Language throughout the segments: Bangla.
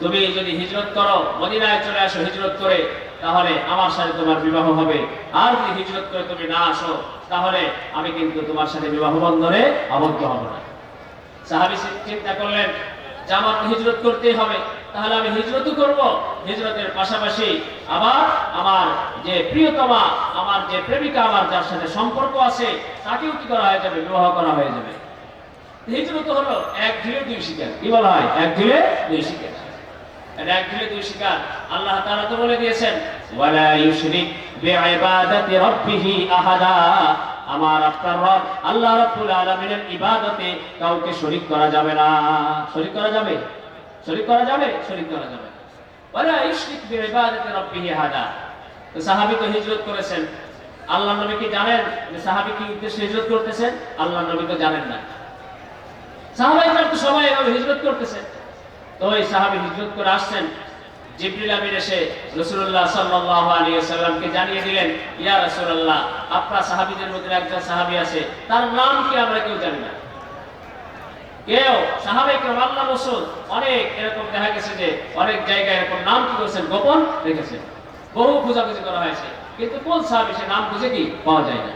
তুমি যদি হিজরত করো, মদিনায় চলে আসো হিজরত করে, তাহলে আমার সাথে তোমার বিবাহ হবে। আর যদি হিজরত করে তুমি না আসো, তাহলে আমি কিন্তু তোমার সাথে বিবাহ বন্ধনে আবদ্ধ হব না। সাহাবি চিন্তা করলেন, যে আমার হিজরত করতেই হবে, তাহলে আমি হিজরতও করব। হিজরতের পাশাপাশি আবার আমার যে প্রিয়তমা, আমার যে প্রেমিকা, আমার যার সাথে সম্পর্ক আছে, তাকেও কি করা হয়ে যাবে? বিবাহ করা হয়ে যাবে। হিজরত হলো এক ঢিলে দুই শিকার। কি বলা হয়? এক ঢিলে দুই শিকার। আল্লাহ কাউকে করা যাবে না। করা যাবে? করা যাবে? করা যাবে তো হিজরত করেছেন। আল্লাহ নবী কি জানেন যে সাহাবী কি উদ্দেশ্যে হিজরত করতেছেন? আল্লাহ নবী তো জানেন না। সাহাবাইকার তো সবাই এভাবে হিজরত করতেছে তো ওই সাহাবী হিজরত করে আসছেন। জিবরিল আমির এসে রাসূলুল্লাহ সাল্লাল্লাহু আলাইহি ওয়াসাল্লামকে জানিয়ে দিলেন, ইয়া রাসূলুল্লাহ, আপনার সাহাবীদের মধ্যে একজন সাহাবী আছে। তার নাম কি আমরা কেউ জানি না। কেউ, আল্লাহ রসুল, অনেক এরকম দেখা গেছে যে অনেক জায়গায় এরকম নাম কি করেছেন? গোপন রেখেছেন। বহু খোঁজাখুঁজি করা হয়েছে। কিন্তু কোন সাহাবী সে নাম খুঁজে কি পাওয়া যায় না।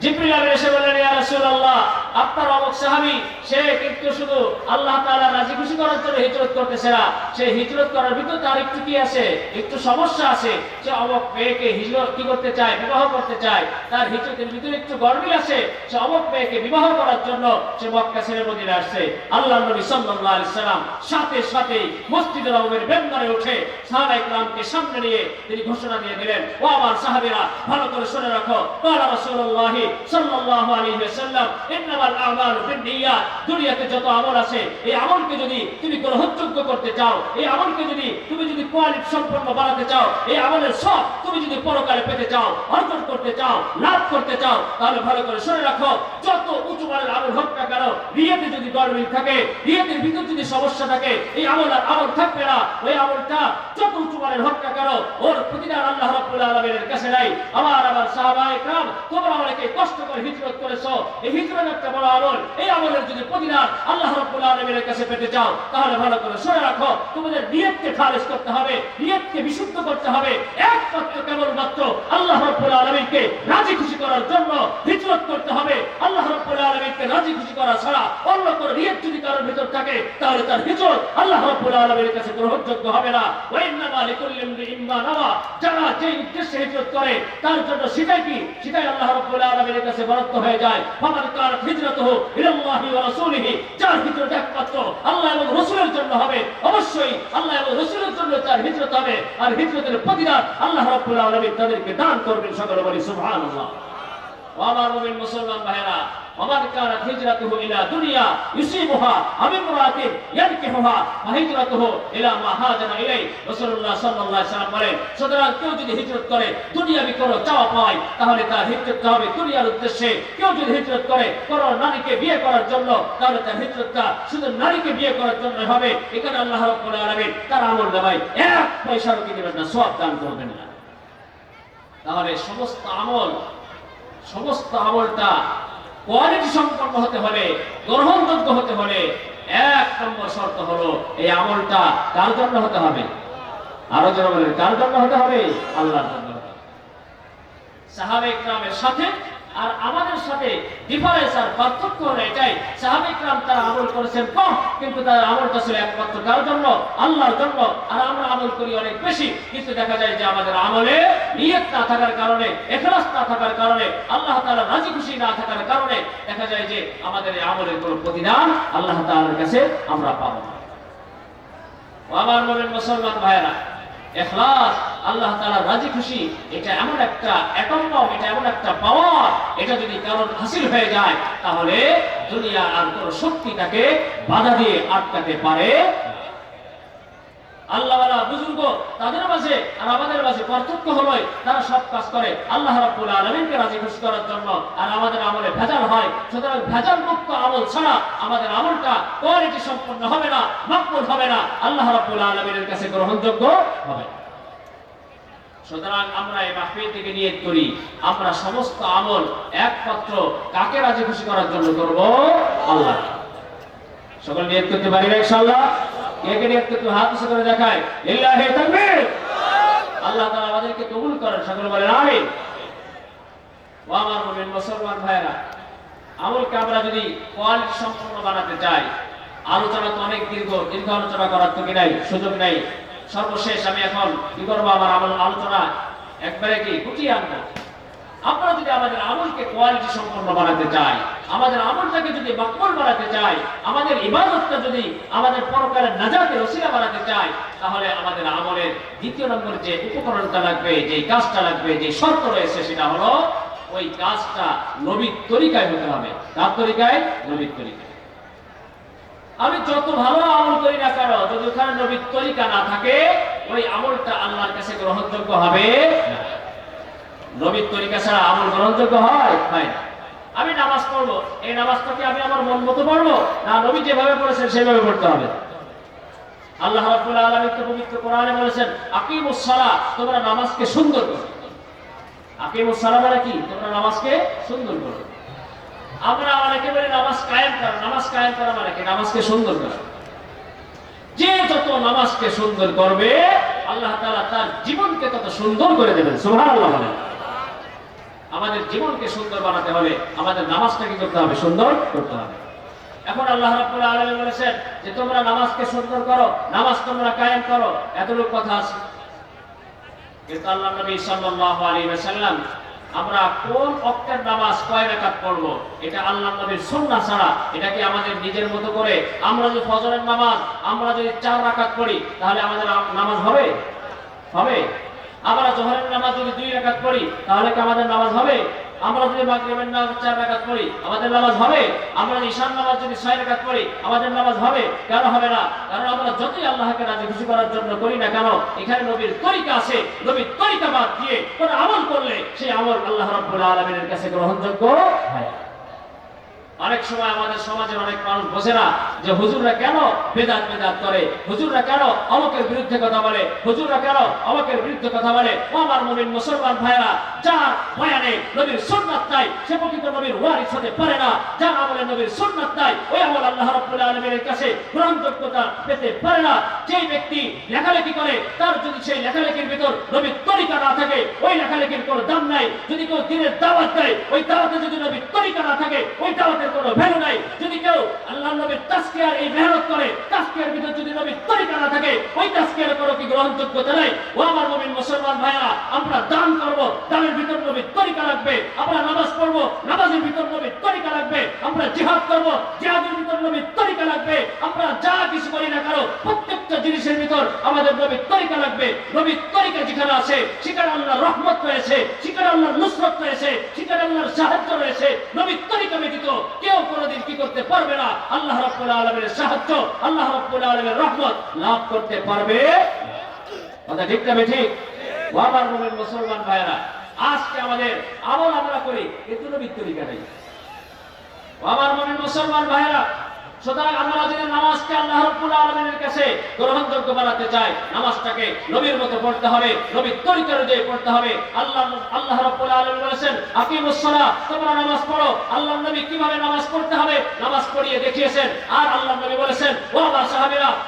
জিবরিল আমিন এসে বললেন, ইয়া রাসূলুল্লাহ আপনার অবক সাহাবি, সে কিন্তু শুধু আল্লাহ তালা রাজি খুশি করার জন্য হিজরত করতেছে না। সে হিজরত করার ভিতরে তার একটু কি আছে? একটু সমস্যা আছে। সে অবক মেয়েকে হিজরত কি করতে চায়, বিবাহ করতে চায়, তার হিজরতের ভিতরে একটু গরমিল আছে। সে অবক মেয়েকে বিবাহ করার জন্য সে মক্কা ছেড়ে মদিনে আসছে। আল্লাহ নবী সাল্লাল্লাহু আলাইহি সাল্লাম সাথে সাথে মসজিদে নববীর বেঙ্গারে উঠে সাহাবা ইকরামকে সামনে নিয়ে তিনি ঘোষণা দিয়ে দিলেন, ও আমার সাহাবীরা, ভালো করে শুনে রাখো। কালা রাসূলুল্লাহ সাল্লাল্লাহু আলাইহি ওয়াসাল্লাম সাল্লাম ইন্নামাল আমার বিন্নিয়াত দুনিয়াতে যত আমল আছে, এই আমলকে যদি তুমি গ্রহণযোগ্য করতে চাও, এই আমলকে যদি তুমি যদি কোয়ালিটি সম্পন্ন বানাতে চাও, এই আমলের সব তুমি যদি পরকালে পেতে চাও, অর্জন করতে চাও, লাভ করতে চাও, তাহলে ভালো করে শুনে রাখো, যত উঁচু মানের আমল হোক না কেন যদি গরমিল থাকে বিয়েতের ভিতর যদি সমস্যা থাকে এই আমল আর আমল থাকবে না ওই আমলটা যত উঁচু মানের হোক না কেন ওর প্রতিদান আল্লাহ রাব্বুল আলামিনের কাছে নাই আমার আমার সাহাবায়ে کرام তোমরা অনেকে কষ্ট করে হিজরত করেছো এই হিজরত একটা বড় আমল এই আমলের যদি প্রতিদান আল্লাহ রাব্বুল আলামিনের কাছে পেতে চাও তাহলে ভালো করে শুনে রাখো তোমাদের নিয়তকে খারিজ করতে হবে নিয়তকে বিশুদ্ধ করতে হবে একমাত্র কেবলমাত্র আল্লাহ রাব্বুল আলামিনকে রাজি খুশি করার জন্য হিজরত করতে হবে আল্লাহ রাব্বুল আলামিনকে রাজি খুশি করা ছাড়া অন্য কোনো যদি কারোর ভিতর থাকে, তাহলে তার হিজরত আল্লাহ রাব্বুল আলামিনের কাছে গ্রহণযোগ্য হবে না। ওয়া ইন্নামা লিকুল্লি ইমরিইন মা নাওয়া। যারা যে উদ্দেশ্যে হিজরত করে, তার জন্য সেটাই কি? সেটাই আল্লাহ রাব্বুল আলামিনের কাছে বরাদ্দ হয়ে যায়। ফামান কানাত হিজরাতুহু ইলাল্লাহি ওয়া রাসূলিহি, যার হিজরত একমাত্র আল্লাহ এবং রাসূলের জন্য হবে, অবশ্যই আল্লাহ এবং রাসূলের জন্য তার হিজরত হবে, আর হিজরতের প্রতিদান আল্লাহ রাব্বুল আলামিন তাদেরকে দান করবেন সকলে বলি, সুবহানাল্লাহ। ও আমার মুমিন মুসলমান ভাইরা ومن كانت هجرته الى دنيا يصيبها او امراه ينكحها فهجرته الى ما هاجر اليه رسول الله صلى الله عليه وسلم বলেন সুতরাং কেউ যদি হিজরত করে দুনিয়াবি কোনো চাওয়া পায় তাহলে তার হিজরতটা হবে দুনিয়ার উদ্দেশ্যে কেউ যদি হিজরত করে কোনো নারীকে বিয়ে করার জন্য তাহলে তার হিজরতটা শুধু নারীকে বিয়ে করার জন্য হবে এখানে আল্লাহ রাব্বুল আলামিন তার আমল দেবাই এক পয়সারও কি দেবেন না সব দান করবেন না তাহলে সমস্ত আমল সমস্ত আমলটা কোয়ালিটি সম্পন্ন হতে হলে, গ্রহণযোগ্য হতে হলে এক নম্বর শর্ত হলো এই আমলটা কার জন্য হতে হবে? আরও যারা বলেন, কার জন্য হতে হবে? আল্লাহর জন্য সাহাবে ইকরামের সাথে আর আমাদের সাথে ডিফারেন্স আর পার্থক্য হলো এটাই। সাহাবে ইকরাম তারা আমল করেছেন কম, কিন্তু তার আমলটা ছিল একমাত্র কার জন্য? আল্লাহর জন্য। আর আমরা আমল করি অনেক বেশি, কিন্তু দেখা যায় যে আমাদের আমলে নিয়ত না থাকার কারণে, এখলাস না থাকার কারণে, আল্লাহ তাআলা রাজি খুশি না থাকার কারণে দেখা যায় যে আমাদের আমলের কোনো প্রতিদান আল্লাহ তাআলার কাছে আমরা পাবো না। আমার মুমিন মুসলমান ভাইরা এখলাস আল্লাহ তাআলা রাজি খুশি, এটা এমন একটা এটা এমন একটা পাওয়ার, এটা যদি কারোর হাসিল হয়ে যায়, তাহলে দুনিয়া আর শক্তি তাকে বাধা দিয়ে আটকাতে পারে বুজুর্গ, তাদের মাঝে আর আমাদের মাঝে পার্থক্য হলো তারা সব কাজ করে। আল্লাহ রাজি খুশি করার জন্য আর আমাদের আমলে ভেজাল হয়। সুতরাং ভেজাল মুক্ত আমল ছাড়া আমাদের আমলটা কোয়ালিটি সম্পন্ন হবে না, মকবুল হবে না। আল্লাহ রাব্বুল আলামিনের কাছে গ্রহণযোগ্য হবে। না। সুতরাং আমরা এই মাহফিল থেকে নিয়ত করি। আমরা সমস্ত আমল একমাত্র কাকে রাজি খুশি করার জন্য করব? আল্লাহ সকল নিয়ত করতে পারি না ইনশাআল্লাহ? কে কে একটু একটু হাত উঁচু করে দেখায়? লিল্লাহি তাকবীর! আল্লাহ তাআলা আমাদেরকে কবুল করেন, সকলে বলেন আমিন। ও আমার মুমিন মুসলমান ভাইরা আমলকে আমরা যদি কোয়ালিটি সম্পূর্ণ বানাতে চাই, আলোচনা তো অনেক দীর্ঘ দীর্ঘ আলোচনা করার তো কি নাই, সুযোগ নাই। সর্বশেষ আমি এখন আমল আলোচনা একবারে কি গুটিয়ে আনব? আমরা যদি আমাদের আমলকে কোয়ালিটি সম্পন্ন বানাতে চাই আমাদের আমলটাকে যদি মকবুল বানাতে চাই আমাদের ইবাদতটা যদি আমাদের পরকালের নাজাতের ওসিলা বানাতে চাই তাহলে আমাদের আমলের দ্বিতীয় নম্বর যে উপকরণটা লাগবে যে কাজটা লাগবে যে শর্ত রয়েছে, সেটা হলো ওই কাজটা নবীর তরিকায় হতে হবে। তার তরিকায়? নবীর তরিকায়। আমি যত ভালো আমল করি না কেন, যদি ওখানে নবীর তরিকা না থাকে, ওই আমলটা আল্লাহর কাছে গ্রহণযোগ্য হবে। নবীর তরিকা ছাড়া আমল গ্রহণযোগ্য হয় হয় না। আমি নামাজ পড়ব, এই নামাজটাকে আমি আমার মন মতো পড়ব? না, নবী যেভাবে পড়েছেন সেভাবে পড়তে হবে। আল্লাহ রাব্বুল আলামিন তো পবিত্র কোরআনে বলেছেন, আকিমুস সালাহ তোমরা নামাজকে সুন্দর করো। আকিমুস সালাহ মানে কি? তোমরা নামাজকে সুন্দর করো। আমরা অনেকে বলি নামাজ কায়েম করা, নামাজ কায়েম করা মানে কি? নামাজকে সুন্দর করা। যে যত নামাজকে সুন্দর করবে, আল্লাহ তাআলা তার জীবনকে তত সুন্দর করে দেবেন। সুবহানাল্লাহ আমাদের জীবনকে সুন্দর বানাতে হলে আমাদের নামাজটা কি করতে হবে? সুন্দর করতে হবে। এখন আল্লাহ রাব্বুল আলামিন বলেছেন যে, তোমরা নামাজকে সুন্দর করো, নামাজ তোমরা কায়েম করো। এতটুকু কথা আছে। কিন্তু আল্লাহ নবী সাল্লাল্লাহু আলাইহি ওয়াসাল্লাম আমরা কোন অক্টের নামাজ কয় রাকাত পড়ব? এটা আল্লাহ নবীর সুন্নাহ ছাড়া। এটা কি আমাদের নিজের মতো করে? আমরা যদি ফজরের নামাজ, আমরা যদি চার রাকাত পড়ি, তাহলে আমাদের নামাজ হবে? হবে। আমরা জোহরের নামাজ যদি দুই রাকাত পড়ি, তাহলে কি আমাদের নামাজ হবে? আমরা যদি মাগরিবের নামাজ চার রাকাত পড়ি, আমাদের নামাজ হবে? আমরা ঈশান নামাজ যদি ছয় রাকাত পড়ি, আমাদের নামাজ হবে? কেন হবে না? কারণ যতই আল্লাহকে রাজি খুশি করার জন্য করি না কেন? এখানে নবীর তরিকা আছে। নবীর তরিকা বাদ দিয়ে কোন আমল করলে সেই আমল আল্লাহ রাব্বুল আলামিনের কাছে গ্রহণযোগ্য হয় অনেক সময় আমাদের সমাজের অনেক মানুষ বোঝে না যে হুজুররা কেন বেদাত বেদাত করে? হুজুররা কেন অমকের বিরুদ্ধে কথা বলে? হুজুররা কেন অমকের বিরুদ্ধে কথা বলে? ও আমার নবীন মুসলমান ভাইরা যার বয়ানে নবীর সুন্নাত নাই, সে প্রকৃত নবীর ওয়ারিস হতে পারে না। যার আমলে নবীর সুন্নাত নাই, ওই আমল আল্লাহ রাব্বুল আলামিনের কাছে গ্রহণযোগ্যতা পেতে পারে না। যে ব্যক্তি লেখালেখি করে, তার যদি সেই লেখালেখির ভিতর নবীর তরিকা না থাকে, ওই লেখালেখির কোনো দাম নাই। যদি কেউ দিনের দাওয়াত দেয়, ওই দাওয়াতে যদি নবীর তরিকা না থাকে, ওই দাওয়াতের কোনো ভ্যালু নাই। যদি কেউ আল্লাহ নবীর তাসকিয়ার এই মেহনত করে তাসকিয়ার ভিতর যদি নবীর তরিকা না থাকে, ওই তাসকিয়ার কোনো কি গ্রহণযোগ্যতা নাই? ও আমার নবীন মুসলমান ভাইরা আমরা দান করব, দানের ভিতর নবীর তরিকা লাগবে, আমরা নামাজ পড়ব, নামাজের ভিতর নবীর তরিকা লাগবে, আমরা জিহাদ করব, জিহাদের ভিতর নবীর তরিকা লাগবে, আমরা যা কিছু করি না কেন, প্রত্যেকটা জিনিসের ভিতর আমাদের নবীর তরিকা লাগবে। নবীর তরিকা যেখানে আছে, সেখানে আল্লাহর রহমত রয়েছে, সেখানে আল্লাহর নুসরত রয়েছে, সেখানে আল্লাহর সাহায্য রয়েছে। নবীর তরিকা ব্যতীত কেউ কোনোদিন কি করতে পারবে না আল্লাহ রব্বুল আলামিনের সাহায্য, আল্লাহ রব্বুল আলামিনের রহমত লাভ করতে পারবে? কথা ঠিক না ঠিক ও আমার মুসলমান ভাইরা আজকে আমাদের আমল আমরা করি এ নবীর তরিকা নেই। বাবার মুমিন মুসলমান ভাইরা সুতরাং আল্লাহ পড়তে হবে, নবীর আল্লাহ আল্লাহ বলেছেন, আকিমুস তোমরা নামাজ পড়ো। নবী কীভাবে নামাজ পড়তে হবে? নামাজ পড়িয়ে দেখিয়েছেন। আর আল্লাহ বলেছেন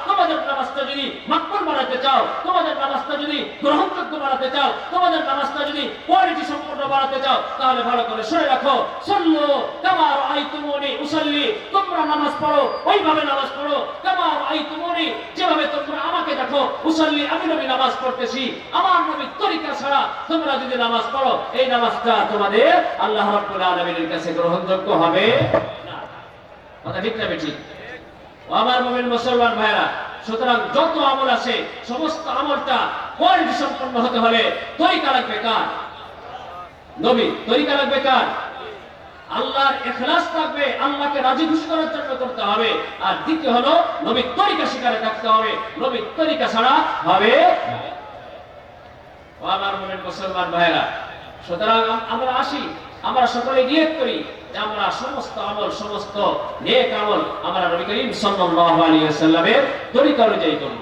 তোমাদের নামাজটা যদি মাকবুল বানাতে চাও, তোমাদের নামাজটা যদি গ্রহণযোগ্য বানাতে চাও, তোমাদের নামাজটা যদি কোয়ালিটি সম্পূর্ণ বানাতে চাও, তাহলে ভালো করে শুনে রাখো। সল্লু কামা রাআইতুমুনি উসাল্লি, তোমরা নামাজ পড়ো, ওইভাবে নামাজ পড়ো। কামা রাআইতুমুনি, যেভাবে তোমরা আমাকে দেখো, উসাল্লি, আমি নবী নামাজ পড়তেছি। আমার নবীর তরিকা ছাড়া তোমরা যদি নামাজ পড়ো, এই নামাজটা তোমাদের আল্লাহ রাব্বুল আলামিনের কাছে গ্রহণযোগ্য হবে না। কথা ঠিক না ঠিক ও আমার মুমিন মুসলমান ভাইরা সুতরাং যত আমল আছে, সমস্ত আমলটা কোয়ালিটি সম্পন্ন হতে হলে তরিকা লাগবে কার? নবী, তরিকা লাগবে কার? আল্লাহর ইখলাস থাকবে, আল্লাহকে রাজি খুশি করার জন্য করতে হবে। আর দ্বিতীয় হলো, নবীর তরিকা শিকারে থাকতে হবে। নবীর তরিকা ছাড়া হবে আমার মুমিন মুসলমান ভাইরা সুতরাং আমরা আসি, আমরা সকলে নিয়ত করি। আমরা সমস্ত আমল, সমস্ত নেক আমল আমরা নবী করিম সাল্লাল্লাহু আলাইহি ওয়াসাল্লামের তরিকা অনুযায়ী করব।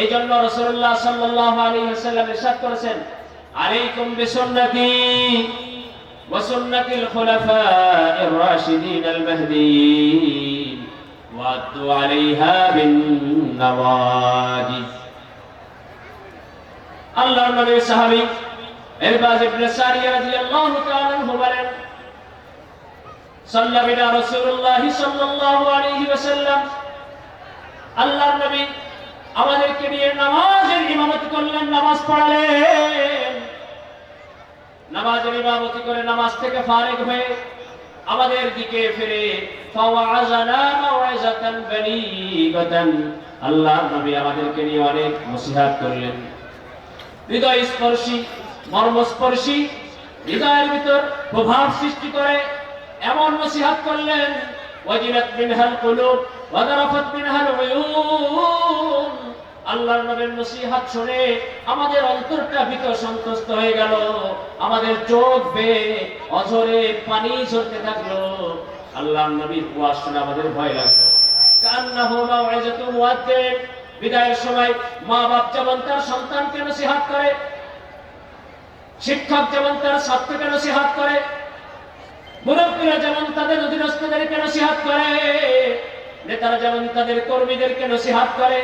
এই জন্য রাসূলুল্লাহ সাল্লাল্লাহু আলাইহি ওয়াসাল্লাম ইরশাদ করেছেন, আলাইকুম বিসুন্নতি ওয়া সুন্নাতিল খুলাফা'ির রাশিদিন আল মাহদিয়িন ওয়াদ্দু আলাইহা বিন নাওয়াজিজ। আল্লাহর নবীর সাহাবী ইরবাজ ইবনে সারিয়া রাদিয়াল্লাহু তাআলা বলেন নামাজের করে নামাজ থেকে আমাদের দিকে ফিরে আল্লাহর নবী আমাদেরকে নিয়ে অনেক নসিহত করলেন। হৃদয় স্পর্শী মর্মস্পর্শী, হৃদয়ের ভিতর প্রভাব সৃষ্টি করে এমন নসিহাত করলেন, ওয়াজিলাত মিনহাল কুলুব ওয়াদারাফাত মিনহাল উয়ুন। আল্লাহর নবীর নসিহাত শুনে আমাদের অন্তরটা ভিতর সন্তুষ্ট হয়ে গেল। আমাদের চোখ বেয়ে অঝরে পানি ঝরতে থাকল। আল্লাহর নবীর ওয়াজ শুনে আমাদের ভয় লাগল কান্নাহু মাওয়াজাতু মুআদ্দিন। বিদায়ের সময় মা বাপ যেমন তার সন্তানকে নসিহাত করে, শিক্ষক যেমন তার ছাত্রকে নসিহাত করে মুরব্বীরা যেমন তাদের অধীনস্থদেরকে নসিহাত করে, নেতারা যেমন তাদের কর্মীদেরকে নসিহাত করে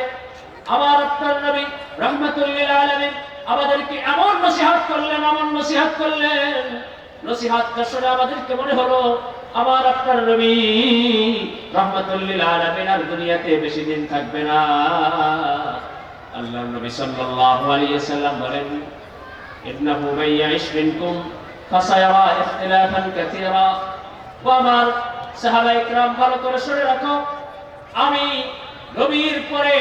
আমার আপনার নবী রহমাতুল্লিল আলমী আমাদেরকে এমন নসিহাত করলেন, এমন নসিহাত করলেন। নসিহাত শুনে আমাদেরকে মনে হলো আমার আপনার নবী রহমাতুল্লিল আলমিন আর দুনিয়াতে বেশি দিন থাকবে না। আল্লাহ নবী সাল্লাল্লাহু আলাইহি সাল্লাম বলেন ইবনা হুমাইয়া ইসমিনকুম فسيرى اختلافا كثيرا وامر সাহাবা ইকরাম ভালো করে শুনে রাখো আমি নবীর পরে